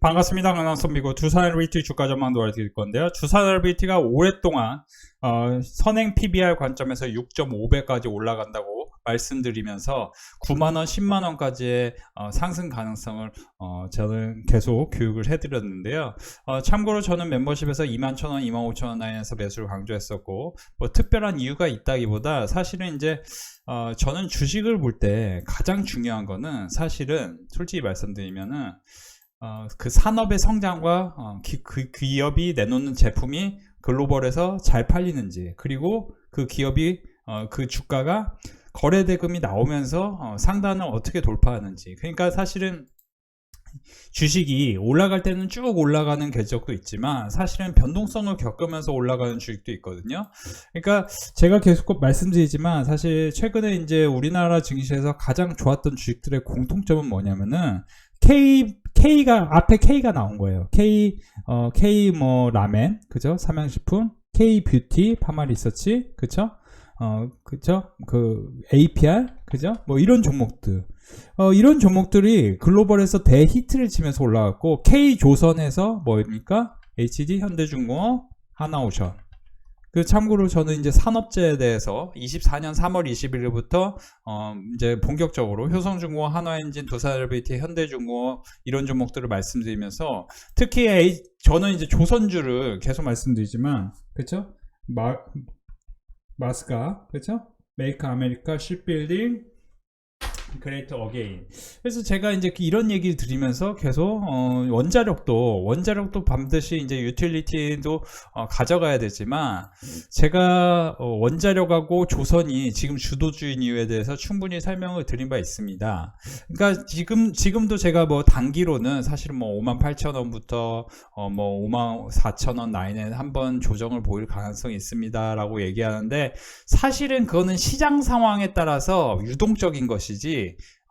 반갑습니다. 강남선비고 두산LBT 주가 전망 도와드릴 건데요. 두산LBT가 오랫동안 어, 선행 PBR 관점에서 6.5배까지 올라간다고 말씀드리면서 9만원, 10만원까지의 어, 상승 가능성을 어, 저는 계속 교육을 해드렸는데요. 어, 참고로 저는 멤버십에서 2만 1천원, 2만 5천원 라인에서 매수를 강조했었고 뭐 특별한 이유가 있다기보다 사실은 이제 어, 저는 주식을 볼 때 가장 중요한 거는 사실은 솔직히 말씀드리면은 어, 그 산업의 성장과 어, 기, 그 기업이 내놓는 제품이 글로벌에서 잘 팔리는지 그리고 그 기업이 어, 그 주가가 거래 대금이 나오면서 어, 상단을 어떻게 돌파하는지 그러니까 사실은 주식이 올라갈 때는 쭉 올라가는 궤적도 있지만 사실은 변동성을 겪으면서 올라가는 주식도 있거든요. 그러니까 제가 계속 말씀드리지만 사실 최근에 이제 우리나라 증시에서 가장 좋았던 주식들의 공통점은 뭐냐면은 K K가 앞에 K가 나온 거예요. K 어 K 뭐 라멘 그죠? 삼양식품, K 뷰티, 파마 리서치 그죠? 어 그죠? 그 APR 그죠? 뭐 이런 종목들 어 이런 종목들이 글로벌에서 대히트를 치면서 올라갔고 K 조선에서 뭐입니까? HD 현대중공업 하나오션 그 참고로 저는 이제 산업재에 대해서 24년 3월 21일부터 어 이제 본격적으로 효성중공업, 한화엔진, 두산LBT, 현대중공업 이런 종목들을 말씀드리면서 특히 A, 저는 이제 조선주를 계속 말씀드리지만 그렇죠? 마 마스가 그렇죠? 메이크 아메리카 쉽빌딩 그레이트 어게인. 그래서 제가 이제 이런 얘기를 드리면서 계속 어, 원자력도 원자력도 반드시 이제 유틸리티도 어, 가져가야 되지만 제가 어, 원자력하고 조선이 지금 주도주인 이유에 대해서 충분히 설명을 드린 바 있습니다. 그러니까 지금 지금도 제가 뭐 단기로는 사실 뭐 5만 8천 원부터 어, 뭐 5만 4천 원 라인에 한번 조정을 보일 가능성이 있습니다라고 얘기하는데 사실은 그거는 시장 상황에 따라서 유동적인 것이지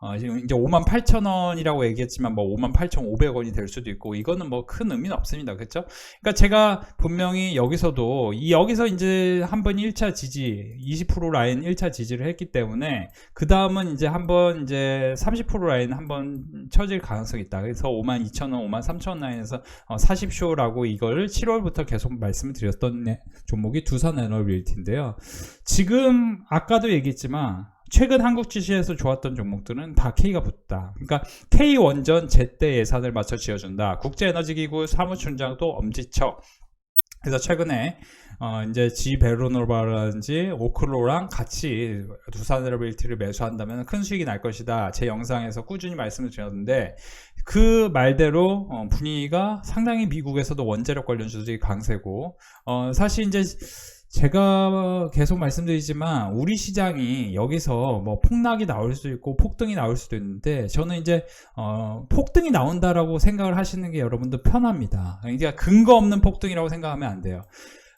어, 지금 이제 5만 8천 원이라고 얘기했지만 뭐 5만 8천 5백 원이 될 수도 있고 이거는 뭐 큰 의미는 없습니다. 그렇죠? 그러니까 제가 분명히 여기서도 이 여기서 이제 한번 1차 지지 20% 라인 1차 지지를 했기 때문에 그 다음은 이제 한번 이제 30% 라인 한번 쳐질 가능성이 있다. 그래서 5만 2천 원, 5만 3천 원 라인에서 어, 40쇼라고 이걸 7월부터 계속 말씀을 드렸던 네, 종목이 두산 에너빌리티인데요. 지금 아까도 얘기했지만 최근 한국 주식에서 좋았던 종목들은 다 K가 붙다. 그러니까 K 원전 제때 예산을 맞춰 지어준다. 국제에너지기구 사무총장도 엄지척. 그래서 최근에 어 이제 지 베로노바라든지 오클로랑 같이 두산 에너빌리티를 매수한다면 큰 수익이 날 것이다. 제 영상에서 꾸준히 말씀을 드렸는데 그 말대로 어 분위기가 상당히 미국에서도 원자력 관련 주들이 강세고 어 사실 이제 제가 계속 말씀드리지만 우리 시장이 여기서 뭐 폭락이 나올 수도 있고 폭등이 나올 수도 있는데 저는 이제 어 폭등이 나온다라고 생각을 하시는 게 여러분들 편합니다. 그러니까 근거 없는 폭등이라고 생각하면 안 돼요.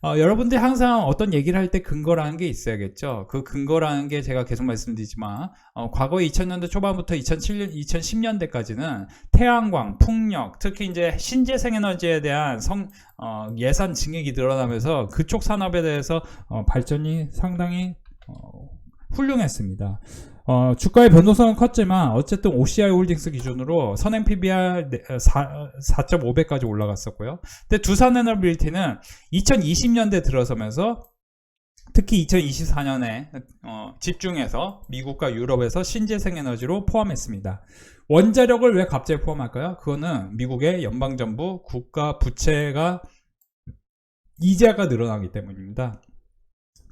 어, 여러분들이 항상 어떤 얘기를 할 때 근거라는 게 있어야겠죠. 그 근거라는 게 제가 계속 말씀드리지만 어, 과거 2000년대 초반부터 2007년, 2010년대까지는 태양광, 풍력, 특히 이제 신재생 에너지에 대한 성, 어, 예산 증액이 늘어나면서 그쪽 산업에 대해서 어, 발전이 상당히 어, 훌륭했습니다. 어, 주가의 변동성은 컸지만 어쨌든 OCI 홀딩스 기준으로 선행 PBR 4.5배까지 올라갔었고요. 근데 두산 에너빌리티는 2020년대 들어서면서 특히 2024년에 어, 집중해서 미국과 유럽에서 신재생 에너지로 포함했습니다. 원자력을 왜 갑자기 포함할까요? 그거는 미국의 연방정부 국가 부채가 이자가 늘어나기 때문입니다.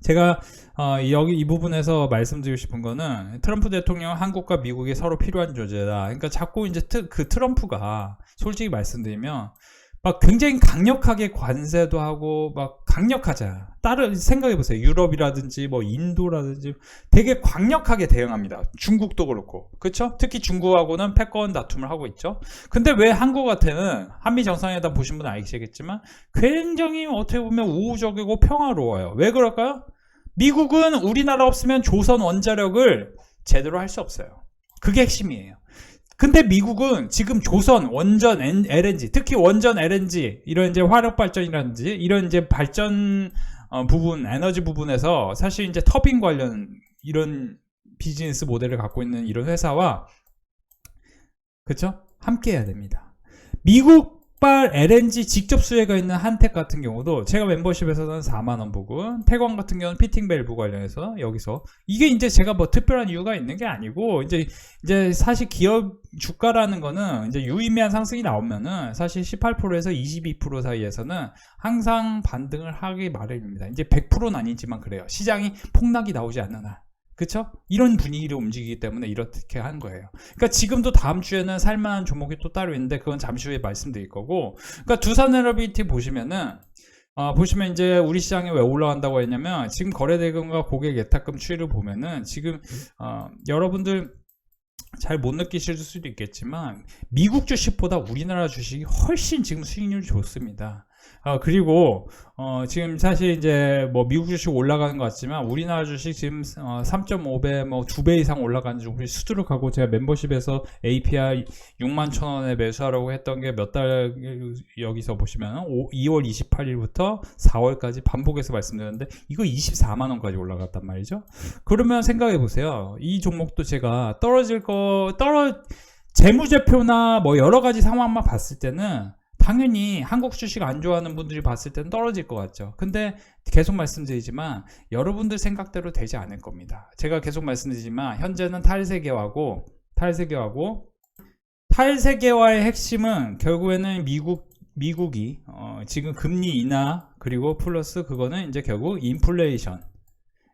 제가 어, 여기 이 부분에서 말씀드리고 싶은 거는 트럼프 대통령 한국과 미국이 서로 필요한 존재다. 그러니까 자꾸 이제 트, 그 트럼프가 솔직히 말씀드리면 막 굉장히 강력하게 관세도 하고 막 강력하자. 다른 생각해 보세요. 유럽이라든지 뭐 인도라든지 되게 강력하게 대응합니다. 중국도 그렇고. 그렇죠? 특히 중국하고는 패권 다툼을 하고 있죠. 근데 왜 한국한테는 한미 정상회담 보신 분은 아시겠지만 굉장히 어떻게 보면 우호적이고 평화로워요. 왜 그럴까요? 미국은 우리나라 없으면 조선 원자력을 제대로 할 수 없어요. 그게 핵심이에요. 근데 미국은 지금 조선, 원전, LNG, 특히 원전 LNG, 이런 이제 화력 발전이라든지, 이런 이제 발전 어, 부분, 에너지 부분에서 사실 이제 터빈 관련 이런 비즈니스 모델을 갖고 있는 이런 회사와, 그쵸? 함께 해야 됩니다. 미국 발 LNG 직접 수혜가 있는 한택 같은 경우도 제가 멤버십에서는 4만 원 부분, 태광 같은 경우는 피팅 밸브 관련해서 여기서 이게 이제 제가 뭐 특별한 이유가 있는 게 아니고 이제 이제 사실 기업 주가라는 거는 이제 유의미한 상승이 나오면은 사실 18%에서 22% 사이에서는 항상 반등을 하기 마련입니다. 이제 100%는 아니지만 그래요. 시장이 폭락이 나오지 않는 한. 그쵸? 이런 분위기로 움직이기 때문에 이렇게 한 거예요. 그러니까 지금도 다음 주에는 살만한 종목이 또 따로 있는데 그건 잠시 후에 말씀드릴 거고. 그러니까 두산에너비티 보시면은 어, 보시면 이제 우리 시장이 왜 올라간다고 했냐면 지금 거래대금과 고객 예탁금 추이를 보면은 지금 어, 여러분들 잘못 느끼실 수도 있겠지만 미국 주식보다 우리나라 주식이 훨씬 지금 수익률이 좋습니다. 어, 그리고 어, 지금 사실 이제 뭐 미국 주식 올라가는 것 같지만 우리나라 주식 지금 어, 3.5배 뭐 2배 이상 중 우리 수두룩하고 제가 멤버십에서 API 6만 천 원에 매수하라고 했던 게 몇 달 여기서 보시면 2월 28일부터 4월까지 반복해서 말씀드렸는데 이거 24만 원까지 올라갔단 말이죠. 그러면 생각해 보세요. 이 종목도 제가 떨어질 거 떨어 재무제표나 뭐 여러 가지 상황만 봤을 때는 당연히 한국 주식 안 좋아하는 분들이 봤을 때는 떨어질 것 같죠. 근데 계속 말씀드리지만 여러분들 생각대로 되지 않을 겁니다. 제가 계속 말씀드리지만 현재는 탈세계화고 탈세계화고 탈세계화의 핵심은 결국에는 미국 미국이 어, 지금 금리 인하 그리고 플러스 그거는 이제 결국 인플레이션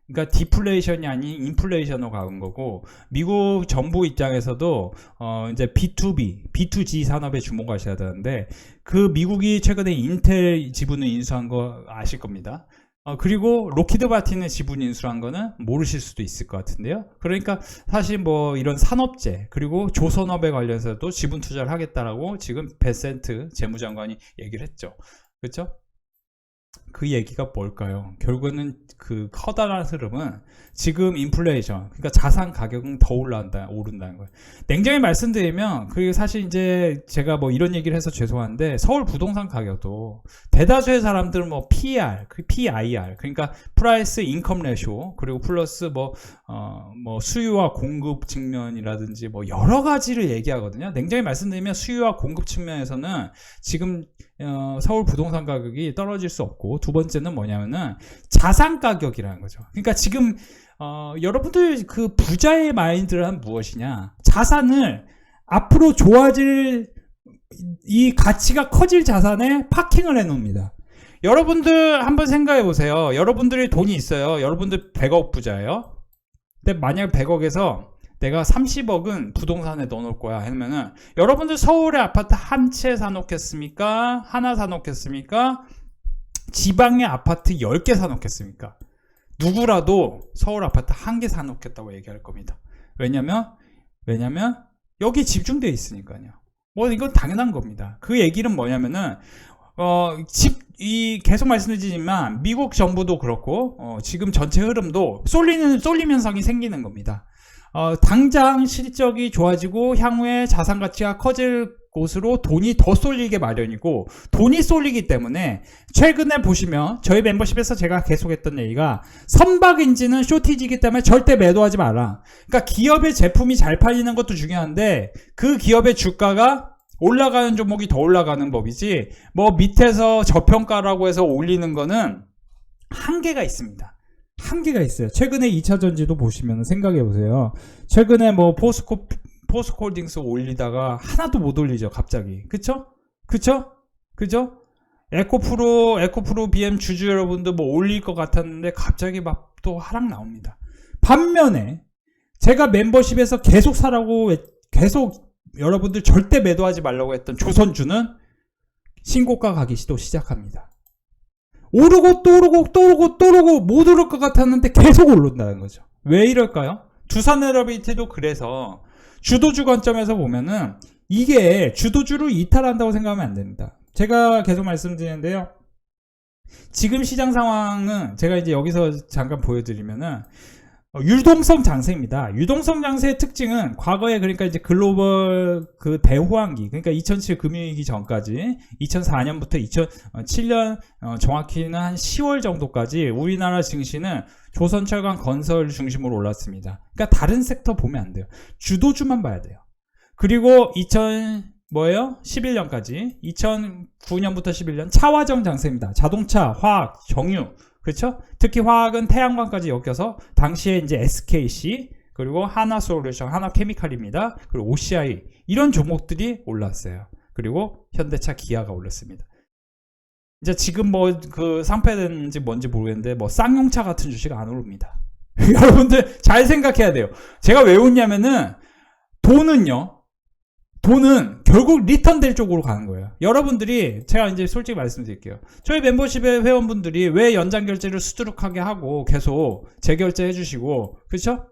그러니까 디플레이션이 아닌 인플레이션으로 가는 거고 미국 정부 입장에서도 어 이제 B2B, B2G 산업에 주목하셔야 되는데 그 미국이 최근에 인텔 지분을 인수한 거 아실 겁니다. 어, 그리고 로키드 마틴의 지분 인수한 거는 모르실 수도 있을 것 같은데요. 그러니까 사실 뭐 이런 산업재 그리고 조선업에 관련해서도 지분 투자를 하겠다라고 지금 베센트 재무장관이 얘기를 했죠. 그렇죠? 그 얘기가 뭘까요? 결국에는 그 커다란 흐름은 지금 인플레이션, 그러니까 자산 가격은 더 올라간다, 오른다는 거예요. 냉정히 말씀드리면, 그게 사실 이제 제가 뭐 이런 얘기를 해서 죄송한데, 서울 부동산 가격도 대다수의 사람들은 뭐 PER, 그 PIR, 그러니까 프라이스 인컴 레쇼, 그리고 플러스 뭐, 어, 뭐 수요와 공급 측면이라든지 뭐 여러 가지를 얘기하거든요. 냉정히 말씀드리면 수요와 공급 측면에서는 지금 어, 서울 부동산 가격이 떨어질 수 없고 두 번째는 뭐냐면은 자산 가격이라는 거죠. 그러니까 지금 어, 여러분들 그 부자의 마인드란 무엇이냐? 자산을 앞으로 좋아질 이 가치가 커질 자산에 파킹을 해 놓습니다. 여러분들 한번 생각해 보세요. 여러분들이 돈이 있어요. 여러분들 100억 부자예요. 근데 만약 100억에서 내가 30억은 부동산에 넣어놓을 거야 하면은 여러분들 서울에 아파트 한 채 사놓겠습니까? 하나 사놓겠습니까? 지방에 아파트 10개 사놓겠습니까? 누구라도 서울 아파트 한 개 사놓겠다고 얘기할 겁니다. 왜냐면 왜냐면 여기 집중되어 있으니까요. 뭐 이건 당연한 겁니다. 그 얘기는 뭐냐면은 어, 집, 이, 계속 말씀드리지만, 미국 정부도 그렇고, 어, 지금 전체 흐름도 쏠리는, 쏠림 현상이 생기는 겁니다. 어, 당장 실적이 좋아지고 향후에 자산 가치가 커질 곳으로 돈이 더 쏠리게 마련이고 돈이 쏠리기 때문에 최근에 보시면 저희 멤버십에서 제가 계속했던 얘기가 선박 인지는 쇼티지기 때문에 절대 매도하지 마라. 그러니까 기업의 제품이 잘 팔리는 것도 중요한데 그 기업의 주가가 올라가는 종목이 더 올라가는 법이지 뭐 밑에서 저평가라고 해서 올리는 거는 한계가 있습니다. 한계가 있어요. 최근에 2차 전지도 보시면 생각해 보세요. 최근에 뭐 포스코 포스코홀딩스 올리다가 하나도 못 올리죠, 갑자기. 그쵸? 그쵸? 그죠? 에코프로, 에코프로 BM 주주 여러분들 뭐 올릴 것 같았는데 갑자기 막 또 하락 나옵니다. 반면에 제가 멤버십에서 계속 사라고 계속 여러분들 절대 매도하지 말라고 했던 조선주는 신고가 가기 또 시작합니다. 오르고 또 오르고 또 오르고 또 오르고 못 오를 것 같았는데 계속 오른다는 거죠. 왜 이럴까요? 두산에너비티도 그래서 주도주 관점에서 보면은 이게 주도주를 이탈한다고 생각하면 안 됩니다. 제가 계속 말씀드리는데요. 지금 시장 상황은 제가 이제 여기서 잠깐 보여드리면은 어, 유동성 장세입니다. 유동성 장세의 특징은 과거에 그러니까 이제 글로벌 그 대호황기, 그러니까 2007 금융위기 전까지 2004년부터 2007년 어, 정확히는 한 10월 정도까지 우리나라 증시는 조선철강 건설 중심으로 올랐습니다. 그러니까 다른 섹터 보면 안 돼요. 주도주만 봐야 돼요. 그리고 2000 뭐예요? 11년까지 2009년부터 11년 차화정 장세입니다. 자동차, 화학, 정유 그렇죠? 특히 화학은 태양광까지 엮여서 당시에 이제 SKC 그리고 하나솔루션, 하나케미칼입니다. 그리고 OCI 이런 종목들이 올랐어요. 그리고 현대차, 기아가 올랐습니다. 이제 지금 뭐 그 상패되는지 뭔지 모르겠는데 뭐 쌍용차 같은 주식 안 오릅니다. 여러분들 잘 생각해야 돼요. 제가 왜 웃냐면은 돈은요. 돈은 결국 리턴 될 쪽으로 가는 거예요. 여러분들이 제가 이제 솔직히 말씀드릴게요. 저희 멤버십의 회원분들이 왜 연장 결제를 수두룩하게 하고 계속 재결제 해주시고 그렇죠?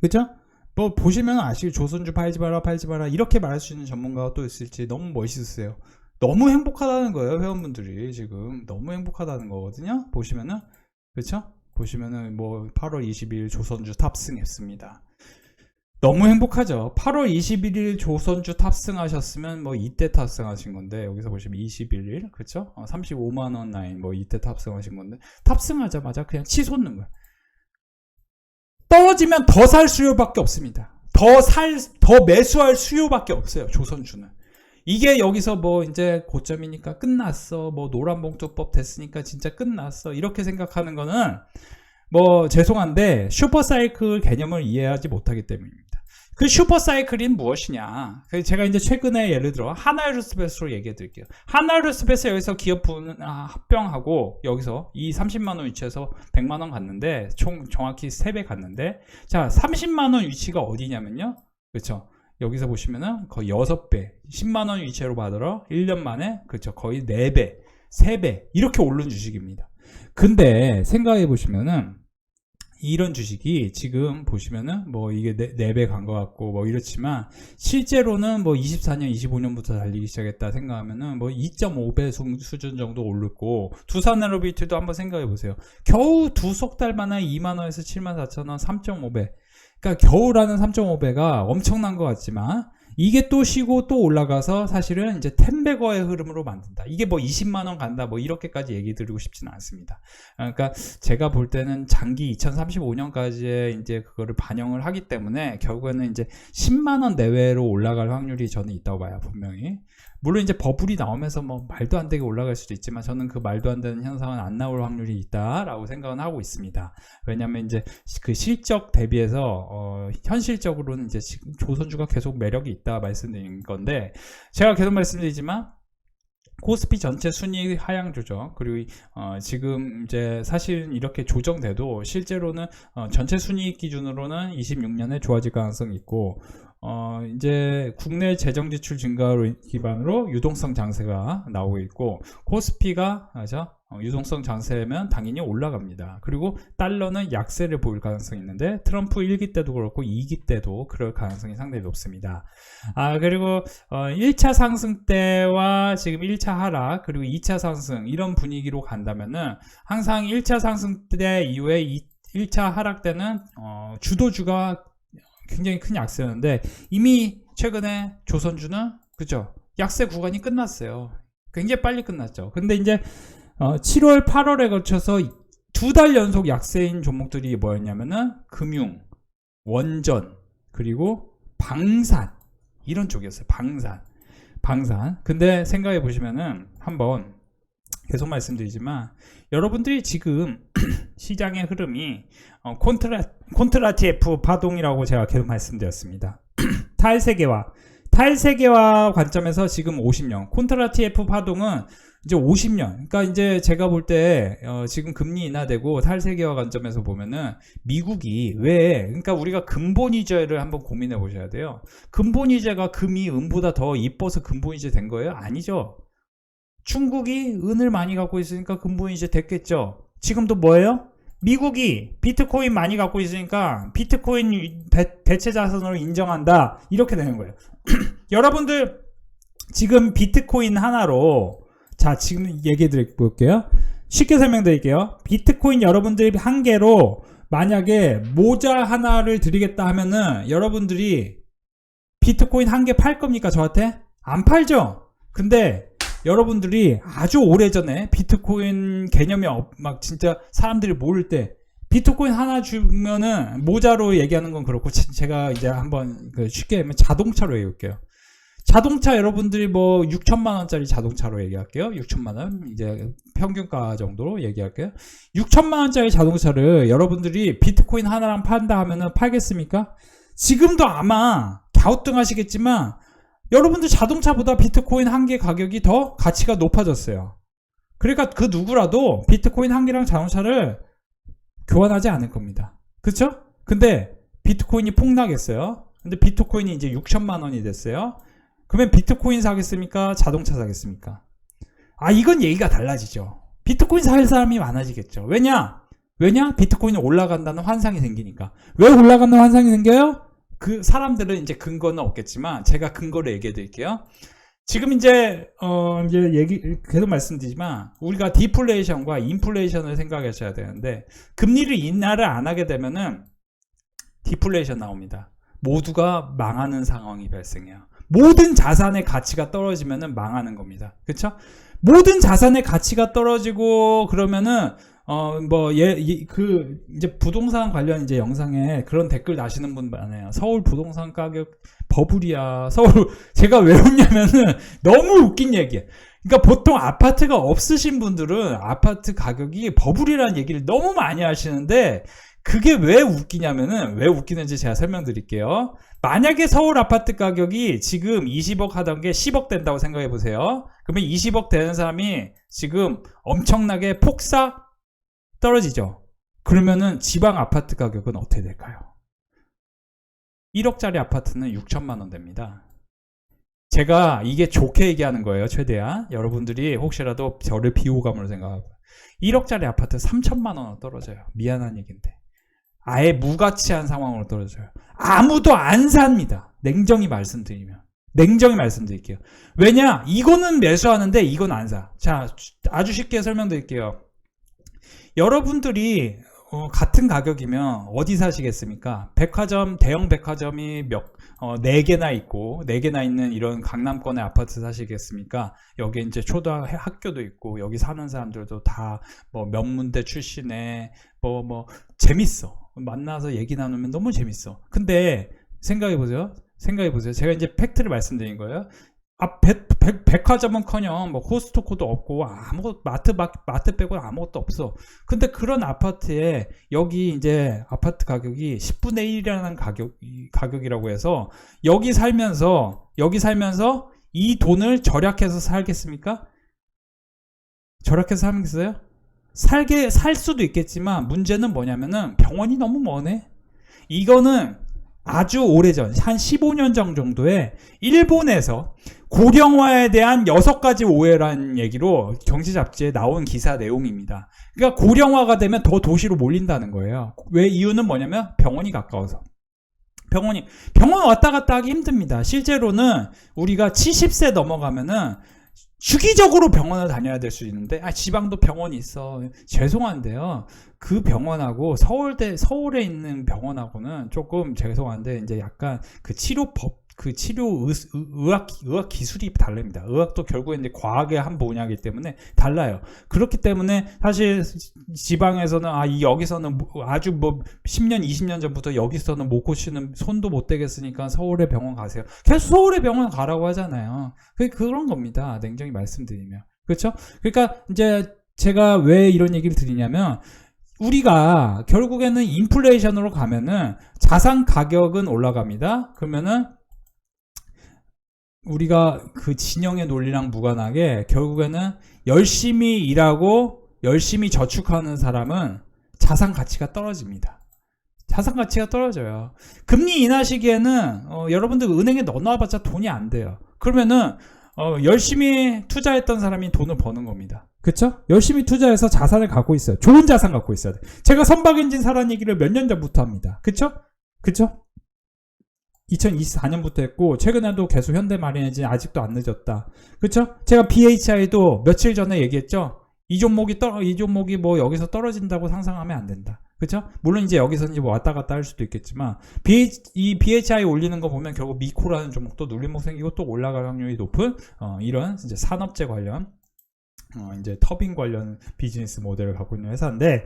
그렇죠? 뭐 보시면 아시고 조선주 팔지 마라 팔지 마라 이렇게 말할 수 있는 전문가가 또 있을지 너무 멋있으세요. 너무 행복하다는 거예요 회원분들이 지금 너무 행복하다는 거거든요. 보시면은 그렇죠? 보시면은 뭐 8월 20일 조선주 탑승했습니다. 너무 행복하죠. 8월 21일 조선주 탑승하셨으면 뭐 이때 탑승하신 건데 여기서 보시면 21일 그렇죠? 35만 원 라인 뭐 이때 탑승하신 건데 탑승하자마자 그냥 치솟는 거야. 떨어지면 더 살 수요밖에 없습니다. 더 살, 더 매수할 수요밖에 없어요. 조선주는. 이게 여기서 뭐 이제 고점이니까 끝났어. 뭐 노란봉투법 됐으니까 진짜 끝났어. 이렇게 생각하는 거는 뭐 죄송한데 슈퍼사이클 개념을 이해하지 못하기 때문입니다. 그 슈퍼사이클인 무엇이냐? 그 제가 이제 최근에 예를 들어 하나에로스페이스로 얘기해 드릴게요. 하나에로스페이스 여기서 기업분 아, 합병하고 여기서 이 30만 원 위치에서 100만 원 갔는데 총 정확히 3배 갔는데 자 30만 원 위치가 어디냐면요. 그렇죠? 여기서 보시면은 거의 6배, 10만 원 위치로 받으러 1년 만에 그렇죠. 거의 4배, 3배 이렇게 오른 주식입니다. 근데 생각해 보시면은 이런 주식이 지금 보시면은 뭐 이게 4배 간 것 같고 뭐 이렇지만 실제로는 뭐 24년, 25년부터 달리기 시작했다 생각하면은 뭐 2.5배 수준 정도 오르고 두산에너비티도 한번 생각해 보세요. 겨우 두 석 달 만에 2만 원에서 7만 4천 원 3.5배. 그러니까 겨우라는 3.5배가 엄청난 것 같지만 이게 또 쉬고 또 올라가서 사실은 이제 텐베거의 흐름으로 만든다. 이게 뭐 20만 원 간다. 뭐 이렇게까지 얘기 드리고 싶지는 않습니다. 그러니까 제가 볼 때는 장기 2035년까지의 이제 그거를 반영을 하기 때문에 결국에는 이제 10만 원 내외로 올라갈 확률이 저는 있다고 봐요. 분명히. 물론 이제 버블이 나오면서 뭐 말도 안 되게 올라갈 수도 있지만 저는 그 말도 안 되는 현상은 안 나올 확률이 있다라고 생각은 하고 있습니다. 왜냐하면 이제 그 실적 대비해서 어 현실적으로는 이제 조선주가 계속 매력이 있다 말씀드린 건데 제가 계속 말씀드리지만 코스피 전체 순위 하향 조정 그리고 어, 지금 이제 사실 이렇게 조정돼도 실제로는 어, 전체 순위 기준으로는 26년에 좋아질 가능성이 있고 어, 이제 국내 재정 지출 증가로 기반으로 유동성 장세가 나오고 있고 코스피가 맞아 어, 유동성 장세면 당연히 올라갑니다. 그리고 달러는 약세를 보일 가능성이 있는데 트럼프 1기 때도 그렇고 2기 때도 그럴 가능성이 상당히 높습니다. 아 그리고 어, 1차 상승 때와 지금 1차 하락 그리고 2차 상승 이런 분위기로 간다면은 항상 1차 상승 때 이후에 2, 1차 하락 때는 어, 주도주가 굉장히 큰 약세였는데 이미 최근에 조선주는 그죠 약세 구간이 끝났어요. 굉장히 빨리 끝났죠. 근데 이제 어, 7월, 8월에 거쳐서 두 달 연속 약세인 종목들이 뭐였냐면은 금융, 원전, 그리고 방산 이런 쪽이었어요. 방산, 방산. 근데 생각해 보시면은 한번 계속 말씀드리지만 여러분들이 지금 시장의 흐름이 어, 콘트라 콘트라 TF 파동이라고 제가 계속 말씀드렸습니다. 탈세계화 탈세계화 관점에서 지금 50년 콘트라 TF 파동은 이제 50년 그러니까 이제 제가 볼때 어, 지금 금리 인하되고 탈세계화 관점에서 보면은 미국이 왜 그러니까 우리가 근본 이자를 한번 고민해 보셔야 돼요. 근본 이자가 금이 은보다 더 이뻐서 근본 이자 된 거예요? 아니죠. 중국이 은을 많이 갖고 있으니까 근본이 이제 됐겠죠. 지금도 뭐예요? 미국이 비트코인 많이 갖고 있으니까 비트코인 대, 체 자산으로 인정한다. 이렇게 되는 거예요. 여러분들 지금 비트코인 하나로 자 지금 얘기해 드릴게요. 쉽게 설명드릴게요. 비트코인 여러분들이 한 개로 만약에 모자 하나를 드리겠다 하면은 여러분들이 비트코인 한 개 팔 겁니까 저한테? 안 팔죠. 근데 여러분들이 아주 오래전에 비트코인 개념이 막 진짜 사람들이 모를 때 비트코인 하나 주면은 모자로 얘기하는 건 그렇고 제가 이제 한번 그 쉽게 하면 자동차로 해볼게요. 자동차 여러분들이 뭐 6천만 원짜리 자동차로 얘기할게요. 6천만 원 이제 평균가 정도로 얘기할게요. 6천만 원짜리 자동차를 여러분들이 비트코인 하나랑 판다 하면은 팔겠습니까? 지금도 아마 갸우뚱하시겠지만 여러분들 자동차보다 비트코인 한 개 가격이 더 가치가 높아졌어요. 그러니까 그 누구라도 비트코인 한 개랑 자동차를 교환하지 않을 겁니다. 그쵸? 근데 비트코인이 폭락했어요. 근데 비트코인이 이제 6천만 원이 됐어요. 그러면 비트코인 사겠습니까? 자동차 사겠습니까? 아, 이건 얘기가 달라지죠. 비트코인 살 사람이 많아지겠죠. 왜냐? 왜냐? 비트코인이 올라간다는 환상이 생기니까. 왜 올라가는 환상이 생겨요? 그 사람들은 이제 근거는 없겠지만 제가 근거를 얘기해 드릴게요. 지금 이제 어 이제 얘기 계속 말씀드리지만 우리가 디플레이션과 인플레이션을 생각하셔야 되는데 금리를 인하를 안 하게 되면은 디플레이션 나옵니다. 모두가 망하는 상황이 발생해요. 모든 자산의 가치가 떨어지면은 망하는 겁니다. 그렇죠? 모든 자산의 가치가 떨어지고 그러면은 어뭐예그 이제 부동산 관련 이제 영상에 그런 댓글 다시는 분 많아요. 서울 부동산 가격 버블이야. 서울 제가 왜 웃냐면은 너무 웃긴 얘기예요. 그러니까 보통 아파트가 없으신 분들은 아파트 가격이 버블이라는 얘기를 너무 많이 하시는데 그게 왜 웃기냐면은 왜 웃기는지 제가 설명드릴게요. 만약에 서울 아파트 가격이 지금 20억 하던 게 10억 된다고 생각해 보세요. 그러면 20억 되는 사람이 지금 엄청나게 폭삭 떨어지죠. 그러면은 지방 아파트 가격은 어떻게 될까요? 1억짜리 아파트는 6천만 원 됩니다. 제가 이게 좋게 얘기하는 거예요, 최대한. 여러분들이 혹시라도 저를 비호감으로 생각하고. 1억짜리 아파트 3천만 원으로 떨어져요. 미안한 얘기인데. 아예 무가치한 상황으로 떨어져요. 아무도 안 삽니다. 냉정히 말씀드리면. 냉정히 말씀드릴게요. 왜냐? 이거는 매수하는데 이건 안 사. 자, 아주 쉽게 설명드릴게요. 여러분들이 어, 같은 가격이면 어디 사시겠습니까? 백화점, 대형 백화점이 몇, 어, 4개나 있고, 4개나 있는 이런 강남권의 아파트 사시겠습니까? 여기 이제 초등학교도 있고, 여기 사는 사람들도 다 뭐 명문대 출신의 뭐, 뭐, 재밌어. 만나서 얘기 나누면 너무 재밌어. 근데 생각해보세요. 생각해보세요. 제가 이제 팩트를 말씀드린 거예요. 아, 백, 백, 백화점은커녕 뭐 코스트코도 없고 아무것 마트 마트 빼고 아무것도 없어. 근데 그런 아파트에 여기 이제 아파트 가격이 10분의 1이라는 가격 가격이라고 해서 여기 살면서 여기 살면서 이 돈을 절약해서 살겠습니까? 절약해서 살겠어요? 살게 살 수도 있겠지만 문제는 뭐냐면은 병원이 너무 머네. 이거는 아주 오래전 한 15년 전 정도에 일본에서 고령화에 대한 여섯 가지 오해라는 얘기로 경제 잡지에 나온 기사 내용입니다. 그러니까 고령화가 되면 더 도시로 몰린다는 거예요. 왜 이유는 뭐냐면 병원이 가까워서. 병원이 병원 왔다 갔다 하기 힘듭니다. 실제로는 우리가 70세 넘어가면은 주기적으로 병원을 다녀야 될 수 있는데 아 지방도 병원이 있어 죄송한데요 그 병원하고 서울대 서울에 있는 병원하고는 조금 죄송한데 이제 약간 그 치료법 그 치료 의, 의학 의학 기술이 다릅니다. 의학도 결국에 이제 과학의 한 분야이기 때문에 달라요. 그렇기 때문에 사실 지방에서는 아 이 여기서는 뭐 아주 뭐 10년 20년 전부터 여기서는 못 고치는 손도 못 대겠으니까 서울의 병원 가세요. 계속 서울의 병원 가라고 하잖아요. 그 그런 겁니다. 냉정히 말씀드리면 그렇죠? 그러니까 이제 제가 왜 이런 얘기를 드리냐면 우리가 결국에는 인플레이션으로 가면은 자산 가격은 올라갑니다. 그러면은 우리가 그 진영의 논리랑 무관하게 결국에는 열심히 일하고 열심히 저축하는 사람은 자산 가치가 떨어집니다. 자산 가치가 떨어져요. 금리 인하 시기에는 어, 여러분들 은행에 넣어놔봤자 돈이 안 돼요. 그러면은 어, 열심히 투자했던 사람이 돈을 버는 겁니다. 그쵸? 열심히 투자해서 자산을 갖고 있어요. 좋은 자산 갖고 있어야 돼. 제가 선박엔진 사라는 얘기를 몇 년 전부터 합니다. 그쵸? 그쵸? 2024년부터 했고 최근에도 계속 현대마린에진 아직도 안 늦었다. 그렇죠? 제가 BHI도 며칠 전에 얘기했죠. 이 종목이 떨어 이 종목이 뭐 여기서 떨어진다고 상상하면 안 된다. 그렇죠? 물론 이제 여기서 이제 뭐 왔다 갔다 할 수도 있겠지만 BH, 이 BHI 올리는 거 보면 결국 미코라는 종목도 눌림목 생기고 또 올라갈 확률이 높은 어, 이런 이제 산업재 관련 어, 이제 터빈 관련 비즈니스 모델을 갖고 있는 회사인데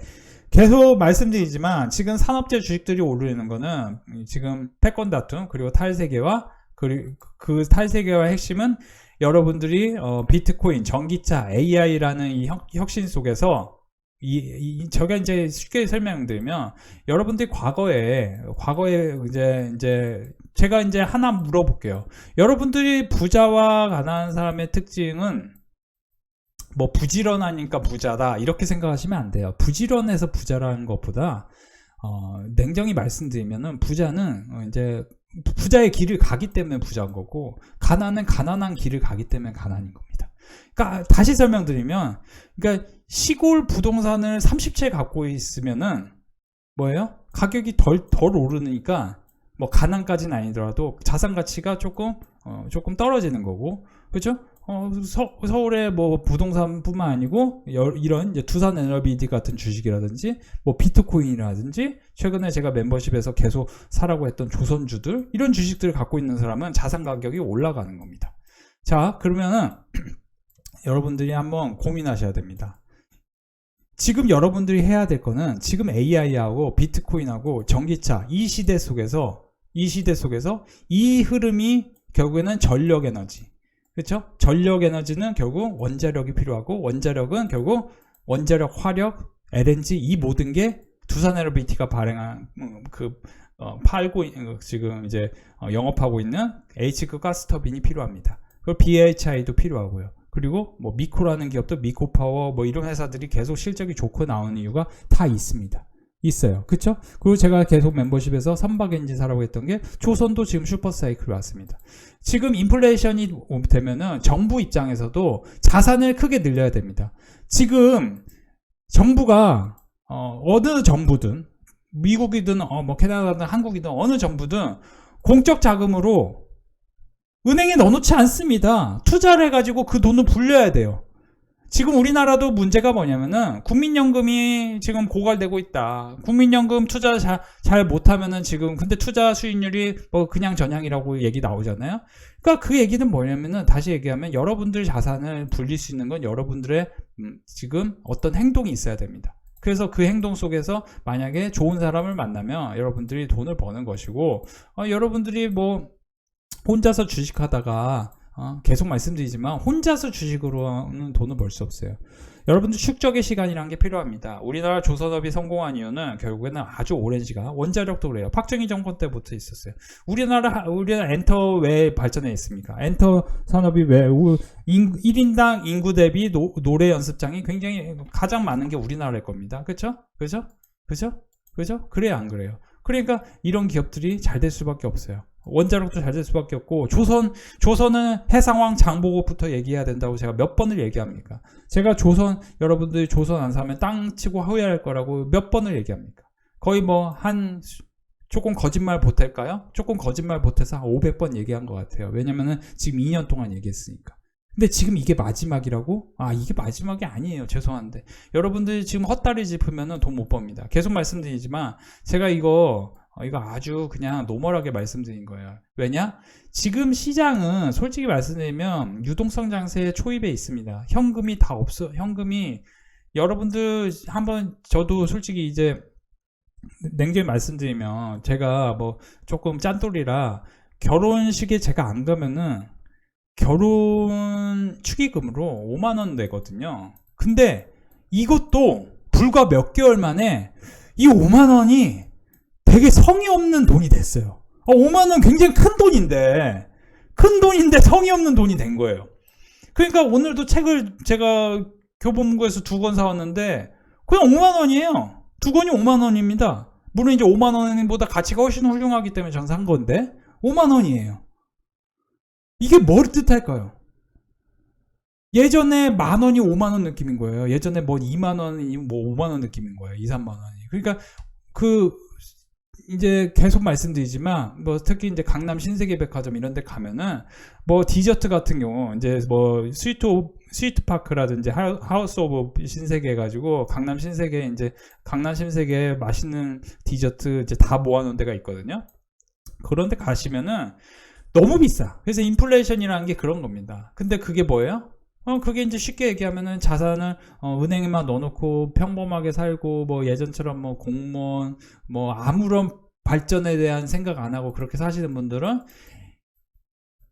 계속 말씀드리지만 지금 산업재 주식들이 오르는 거는 지금 패권 다툼 그리고 탈세계와 그리고 그 탈세계화의 핵심은 여러분들이 어, 비트코인, 전기차, AI라는 이 혁, 혁신 속에서 이, 이 제가 이제 쉽게 설명드리면 여러분들이 과거에 과거에 이제 이제 제가 이제 하나 물어볼게요. 여러분들이 부자와 가난한 사람의 특징은 뭐 부지런하니까 부자다 이렇게 생각하시면 안 돼요. 부지런해서 부자라는 것보다 어, 냉정히 말씀드리면은 부자는 어, 이제 부자의 길을 가기 때문에 부자인 거고 가난은 가난한 길을 가기 때문에 가난인 겁니다. 그러니까 다시 설명드리면 그러니까 시골 부동산을 30채 갖고 있으면은 뭐예요? 가격이 덜 덜 오르니까 뭐 가난까지는 아니더라도 자산 가치가 조금 어, 조금 떨어지는 거고 그렇죠? 어, 서, 서울의 뭐 부동산뿐만 아니고 여- 이런 이제 두산 에너비디 같은 주식이라든지 뭐 비트코인이라든지 최근에 제가 멤버십에서 계속 사라고 했던 조선주들 이런 주식들을 갖고 있는 사람은 자산 가격이 올라가는 겁니다. 자 그러면은 여러분들이 한번 고민하셔야 됩니다. 지금 여러분들이 해야 될 거는 지금 AI하고 비트코인하고 전기차 이 시대 속에서 이 시대 속에서 이 흐름이 결국에는 전력 에너지 그렇죠? 전력 에너지는 결국 원자력이 필요하고 원자력은 결국 원자력, 화력, LNG 이 모든 게 두산에너비티가 발행한 음, 그 어, 팔고 있- 어, 지금 이제 어, 영업하고 있는 H급 가스 터빈이 필요합니다. 그리고 BHI도 필요하고요. 그리고 뭐 미코라는 기업도 미코파워 뭐 이런 회사들이 계속 실적이 좋고 나오는 이유가 다 있습니다. 있어요. 그쵸? 그리고 제가 계속 멤버십에서 선박엔진 사라고 했던 게 조선도 지금 슈퍼사이클 왔습니다. 지금 인플레이션이 되면은 정부 입장에서도 자산을 크게 늘려야 됩니다. 지금 정부가 어, 느 정부든 미국이든 어, 뭐 캐나다든 한국이든 어느 정부든 공적 자금으로 은행에 넣어놓지 않습니다. 투자를 해가지고 그 돈을 불려야 돼요. 지금 우리나라도 문제가 뭐냐면은 국민연금이 지금 고갈되고 있다. 국민연금 투자 잘, 잘 못하면은 지금 근데 투자 수익률이 뭐 그냥 전향이라고 얘기 나오잖아요. 그러니까 그 얘기는 뭐냐면은 다시 얘기하면 여러분들 자산을 불릴 수 있는 건 여러분들의 음, 지금 어떤 행동이 있어야 됩니다. 그래서 그 행동 속에서 만약에 좋은 사람을 만나면 여러분들이 돈을 버는 것이고 어, 여러분들이 뭐 혼자서 주식하다가 어, 계속 말씀드리지만 혼자서 주식으로는 돈을 벌 수 없어요. 여러분들 축적의 시간이라는 게 필요합니다. 우리나라 조선업이 성공한 이유는 결국에는 아주 오랜 시간 원자력도 그래요. 박정희 정권 때부터 있었어요. 우리나라 우리나라 엔터 왜 발전해 있습니까? 엔터 산업이 왜 우- 인, 1인당 인구 대비 노, 노래 연습장이 굉장히 가장 많은 게 우리나라일 겁니다. 그렇죠? 그렇죠? 그렇죠? 그렇죠? 그래야 안 그래요. 그러니까 이런 기업들이 잘 될 수밖에 없어요. 원자력도 잘될 수밖에 없고 조선 조선은 해상왕 장보고부터 얘기해야 된다고 제가 몇 번을 얘기합니까? 제가 조선 여러분들이 조선 안 사면 땅 치고 후회할 거라고 몇 번을 얘기합니까? 거의 뭐 한 조금 거짓말 보탤까요? 조금 거짓말 보태서 한 500번 얘기한 것 같아요. 왜냐면은 지금 2년 동안 얘기했으니까. 근데 지금 이게 마지막이라고? 아, 이게 마지막이 아니에요. 죄송한데. 여러분들이 지금 헛다리 짚으면은 돈못 법니다. 계속 말씀드리지만, 제가 이거, 어, 이거 아주 그냥 노멀하게 말씀드린 거예요. 왜냐? 지금 시장은 솔직히 말씀드리면 유동성 장세의 초입에 있습니다. 현금이 다 없어, 현금이 여러분들 한번 저도 솔직히 이제 냉정히 말씀드리면 제가 뭐 조금 짠돌이라 결혼식에 제가 안 가면은 결혼 축의금으로 5만 원 내거든요. 근데 이것도 불과 몇 개월 만에 이 5만 원이 되게 성의 없는 돈이 됐어요. 어, 5만 원 굉장히 큰 돈인데 큰 돈인데 성의 없는 돈이 된 거예요. 그러니까 오늘도 책을 제가 교보문고에서 두 권 사왔는데 그냥 5만 원이에요. 두 권이 5만 원입니다. 물론 이제 5만 원보다 가치가 훨씬 훌륭하기 때문에 전 산 건데 5만 원이에요. 이게 뭘 뜻할까요? 예전에 만 원이 5만 원 느낌인 거예요. 예전에 뭐 2만 원이 뭐 5만 원 느낌인 거예요. 2, 3만 원이. 그러니까 그 이제 계속 말씀드리지만 뭐 특히 이제 강남 신세계 백화점 이런 데 가면은 뭐 디저트 같은 경우 이제 뭐 스위트 스위트 파크라든지 하우- 하우스 오브 신세계 해 가지고 강남 신세계 이제 강남 신세계 맛있는 디저트 이제 다 모아 놓은 데가 있거든요. 그런 데 가시면은 너무 비싸. 그래서 인플레이션이라는 게 그런 겁니다. 근데 그게 뭐예요? 어, 그게 이제 쉽게 얘기하면은 자산을 어, 은행에만 넣어놓고 평범하게 살고 뭐 예전처럼 뭐 공무원 뭐 아무런 발전에 대한 생각 안 하고 그렇게 사시는 분들은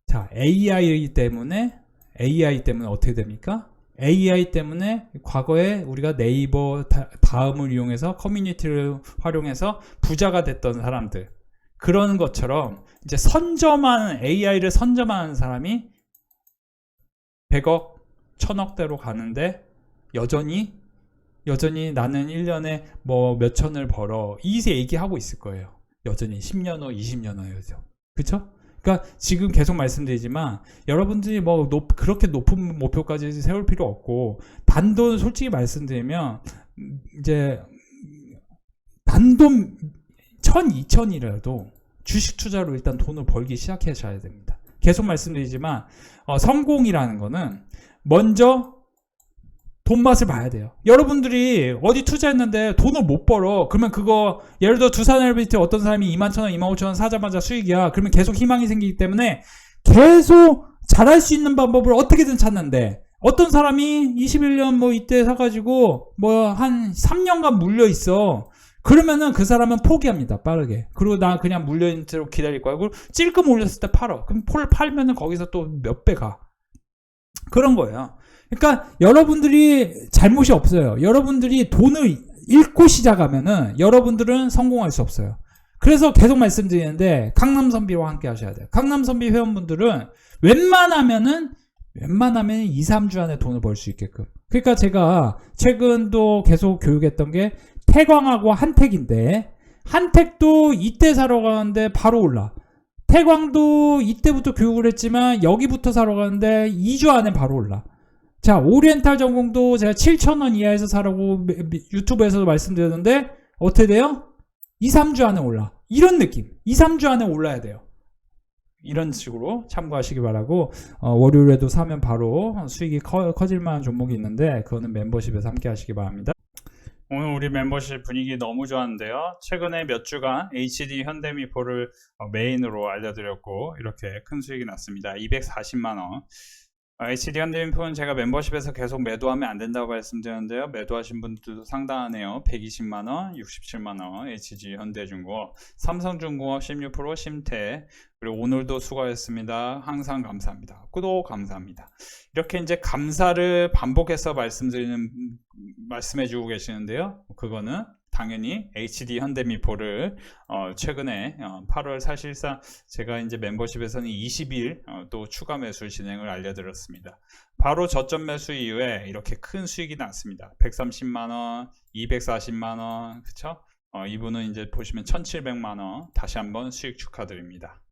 자, AI 때문에 AI 때문에 어떻게 됩니까? AI 때문에 과거에 우리가 네이버 다, 다음을 이용해서 커뮤니티를 활용해서 부자가 됐던 사람들 그런 것처럼 이제 선점하는 AI를 선점하는 사람이 100억, 1000억대로 가는데 여전히 여전히 나는 1년에 뭐 몇천을 벌어 이세 얘기하고 있을 거예요. 여전히 10년 후, 20년 후에도. 그쵸? 그러니까 지금 계속 말씀드리지만 여러분들이 뭐 높, 그렇게 높은 목표까지 세울 필요 없고 단돈 솔직히 말씀드리면 음, 이제 단돈 1000, 2000이라도 주식 투자로 일단 돈을 벌기 시작하셔야 됩니다. 계속 말씀드리지만 어, 성공이라는 거는 먼저 돈 맛을 봐야 돼요. 여러분들이 어디 투자했는데 돈을 못 벌어. 그러면 그거 예를 들어 두산 엘비티 어떤 사람이 2만 천 원, 2만 5천 원 사자마자 수익이야. 그러면 계속 희망이 생기기 때문에 계속 잘할 수 있는 방법을 어떻게든 찾는데 어떤 사람이 21년 뭐 이때 사가지고 뭐 한 3년간 물려 있어. 그러면은 그 사람은 포기합니다. 빠르게. 그리고 나 그냥 물려있는 채로 기다릴 거야. 그리고 찔끔 올렸을 때 팔어. 그럼 폴 팔면은 거기서 또 몇 배 가. 그런 거예요. 그러니까 여러분들이 잘못이 없어요. 여러분들이 돈을 잃고 시작하면은 여러분들은 성공할 수 없어요. 그래서 계속 말씀드리는데 강남선비와 함께 하셔야 돼요. 강남선비 회원분들은 웬만하면은 웬만하면 2, 3주 안에 돈을 벌 수 있게끔. 그러니까 제가 최근도 계속 교육했던 게 태광하고 한택인데 한택도 이때 사러 가는데 바로 올라. 태광도 이때부터 교육을 했지만 여기부터 사러 가는데 2주 안에 바로 올라. 자, 오리엔탈 전공도 제가 7,000원 이하에서 사라고 유튜브에서도 말씀드렸는데 어떻게 돼요? 2, 3주 안에 올라. 이런 느낌. 2, 3주 안에 올라야 돼요. 이런 식으로 참고하시기 바라고 어, 월요일에도 사면 바로 수익이 커, 커질 만한 종목이 있는데 그거는 멤버십에서 함께 하시기 바랍니다. 오늘 우리 멤버십 분위기 너무 좋았는데요. 최근에 몇 주간 HD 현대미포를 어, 메인으로 알려드렸고 이렇게 큰 수익이 났습니다. 240만 원. 어, HD 현대미포는 제가 멤버십에서 계속 매도하면 안 된다고 말씀드렸는데요. 매도하신 분들도 상당하네요. 120만 원, 67만 원, HG 현대중공업, 삼성중공업 16%, 심태, 그리고 오늘도 수고하셨습니다. 항상 감사합니다. 구독 감사합니다. 이렇게 이제 감사를 반복해서 말씀드리는 말씀해주고 계시는데요. 그거는 당연히 HD 현대미포를 어, 최근에 어, 8월 사실상 제가 이제 멤버십에서는 20일 어, 또 추가 매수 진행을 알려드렸습니다. 바로 저점 매수 이후에 이렇게 큰 수익이 났습니다. 130만 원, 240만 원, 그쵸? 어, 이분은 이제 보시면 1,700만 원 다시 한번 수익 축하드립니다.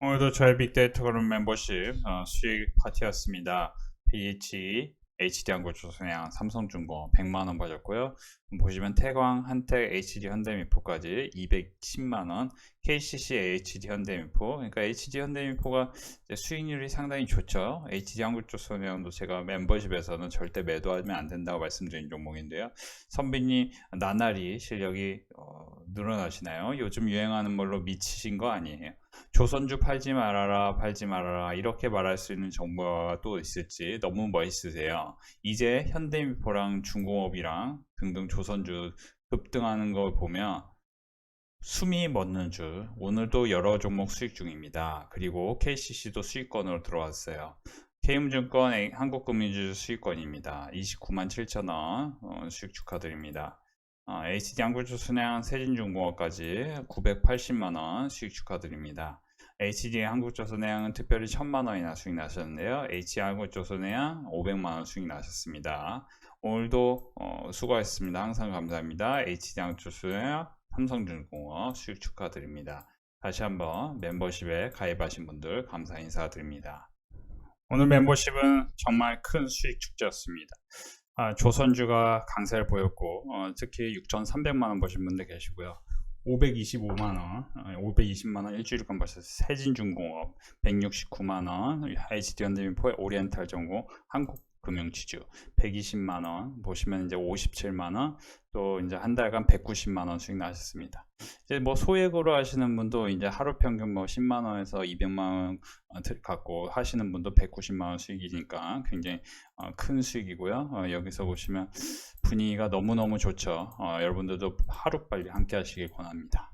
오늘도 저의 빅데이터 그룹 멤버십 어, 수익 파티였습니다. BH HD 한국 조선양, 삼성중공 100만원 받았고요. 보시면 태광, 한택, HD 현대미포까지 210만 원, KCC, HD 현대미포. 그러니까 HD 현대미포가 수익률이 상당히 좋죠. HD 한국조선양도 제가 멤버십에서는 절대 매도하면 안 된다고 말씀드린 종목인데요. 선비님 나날이 실력이 어, 늘어나시나요? 요즘 유행하는 걸로 미치신 거 아니에요? 조선주 팔지 말아라, 팔지 말아라 이렇게 말할 수 있는 정보가 또 있을지 너무 멋있으세요. 이제 현대미포랑 중공업이랑 등등 조선주 급등하는 걸 보면 숨이 멎는 줄 오늘도 여러 종목 수익 중입니다. 그리고 KCC도 수익권으로 들어왔어요. K금증권 한국금융주 수익권입니다. 29만 7천원 어, 수익 축하드립니다. 어, HD 양구주 순양 세진중공업까지 980만원 수익 축하드립니다. HD 한국조선해양은 특별히 1000만원이나 수익 나셨는데요. HD 한국조선해양 500만원 수익 나셨습니다. 오늘도 어, 수고하셨습니다. 항상 감사합니다. HD 한국조선해양 삼성중공업 수익 축하드립니다. 다시 한번 멤버십에 가입하신 분들 감사 인사드립니다. 오늘 멤버십은 정말 큰 수익 축제였습니다. 아, 조선주가 강세를 보였고 어, 특히 6,300만 원 버신 분들 계시고요. 525만 원, 520만 원 일주일간 버셨어요. 세진중공업 169만 원, HD 현대미포의 오리엔탈 전공, 한국금융지주 120만 원 보시면 이제 57만 원, 또 이제 한 달간 190만 원 수익 나셨습니다. 이제 뭐 소액으로 하시는 분도 이제 하루 평균 뭐 10만 원에서 200만 원 갖고 하시는 분도 190만 원 수익이니까 굉장히 어, 큰 수익이고요. 어, 여기서 보시면 분위기가 너무 너무 좋죠. 어, 여러분들도 하루 빨리 함께 하시길 권합니다.